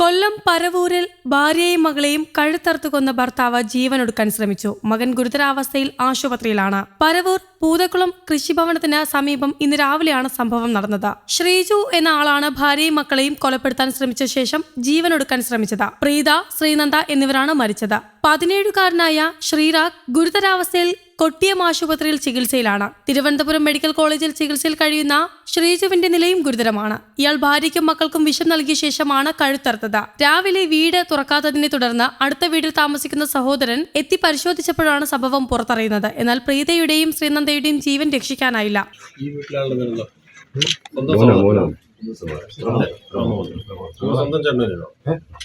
കൊല്ലം പരവൂരിൽ ഭാര്യയെയും മകളെയും കഴുത്തറുത്തു കൊന്ന ഭർത്താവ് ജീവനൊടുക്കാൻ ശ്രമിച്ചു. മകൻ ഗുരുതരാവസ്ഥയിൽ ആശുപത്രിയിലാണ്. പരവൂർ പൂതക്കുളം കൃഷിഭവനത്തിന് സമീപം ഇന്ന് രാവിലെയാണ് സംഭവം നടന്നത്. ശ്രീജു എന്ന ആളാണ് ഭാര്യയും മക്കളെയും കൊലപ്പെടുത്താൻ ശ്രമിച്ച ശേഷം ജീവനൊടുക്കാൻ ശ്രമിച്ചത്. പ്രീത ശ്രീനന്ദ എന്നിവരാണ് മരിച്ചത്. പതിനേഴുകാരനായ ശ്രീരാഗ് ഗുരുതരാവസ്ഥയിൽ കൊട്ടിയം ആശുപത്രിയിൽ ചികിത്സയിലാണ്. തിരുവനന്തപുരം മെഡിക്കൽ കോളേജിൽ ചികിത്സയിൽ കഴിയുന്ന ശ്രീജുവിന്റെ നിലയും ഗുരുതരമാണ്. ഇയാൾ ഭാര്യയ്ക്കും മക്കൾക്കും വിഷം നൽകിയ ശേഷമാണ് കഴുത്തറുത്തത്. രാവിലെ വീട് തുറക്കാത്തതിനെ തുടർന്ന് അടുത്ത വീട്ടിൽ താമസിക്കുന്ന സഹോദരൻ എത്തി പരിശോധിച്ചപ്പോഴാണ് സംഭവം പുറത്തറിയുന്നത്. എന്നാൽ പ്രീതയുടെയും ശ്രീനന്ദയുടെയും ജീവൻ രക്ഷിക്കാനായില്ല.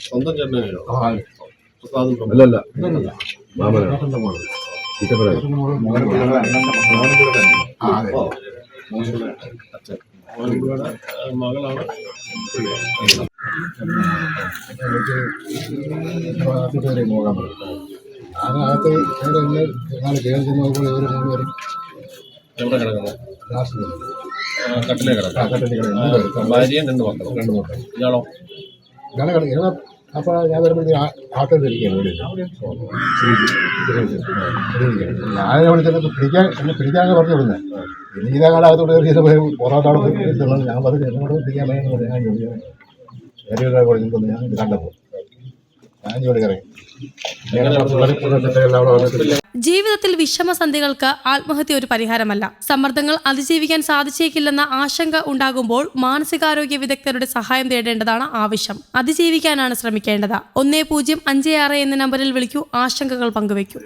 സ്വന്തം അല്ലല്ല. മാമനാ ഇറ്റപ്പനാ അച്ഛൻ മോനിയുടെ മകളാണ് അതിനകത്ത് ഇവിടെ ഇന്ന് നാല് കയറി നോക്കുമ്പോൾ ഇവർ മൂന്നുപേരും എവിടെ കിടക്കുന്നത് കട്ടിലേ കിടക്കാം. കട്ടത്തിൽ കിടന്നു ഭാര്യയും രണ്ട് മക്കളും രണ്ട് മക്കളും ഇയാളോ? ഇയാളെ ഇവ അപ്പോൾ ഞാൻ വരുമ്പോഴത്തേക്ക് ആട്ടം തിരിക്കുകയാണ് ഞാൻ പിടിക്കാൻ എന്നെ പറഞ്ഞു വിടുന്നത് ഇനി ഇതേ കാലത്തോട് കയറി തിന്നത് ഞാൻ പറഞ്ഞു എന്നോട് പിടിക്കാൻ വേണ്ടി ഞാൻ ചോദിച്ചു വേറെ ഞാൻ കണ്ടപ്പോൾ ജീവിതത്തിൽ വിഷമസന്ധികൾക്ക് ആത്മഹത്യ ഒരു പരിഹാരമല്ല. സമ്മർദ്ദങ്ങൾ അതിജീവിക്കാൻ സാധിച്ചേക്കില്ലെന്ന ആശങ്ക ഉണ്ടാകുമ്പോൾ മാനസികാരോഗ്യ വിദഗ്ധരുടെ സഹായം തേടേണ്ടതാണ് ആവശ്യം. അതിജീവിക്കാനാണ് ശ്രമിക്കേണ്ടത്. ഒന്നേ പൂജ്യം അഞ്ച് ആറ് എന്ന നമ്പറിൽ വിളിക്കൂ. ആശങ്കകൾ പങ്കുവയ്ക്കൂ.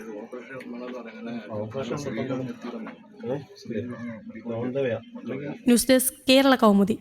News desk Kerala Kaumudi.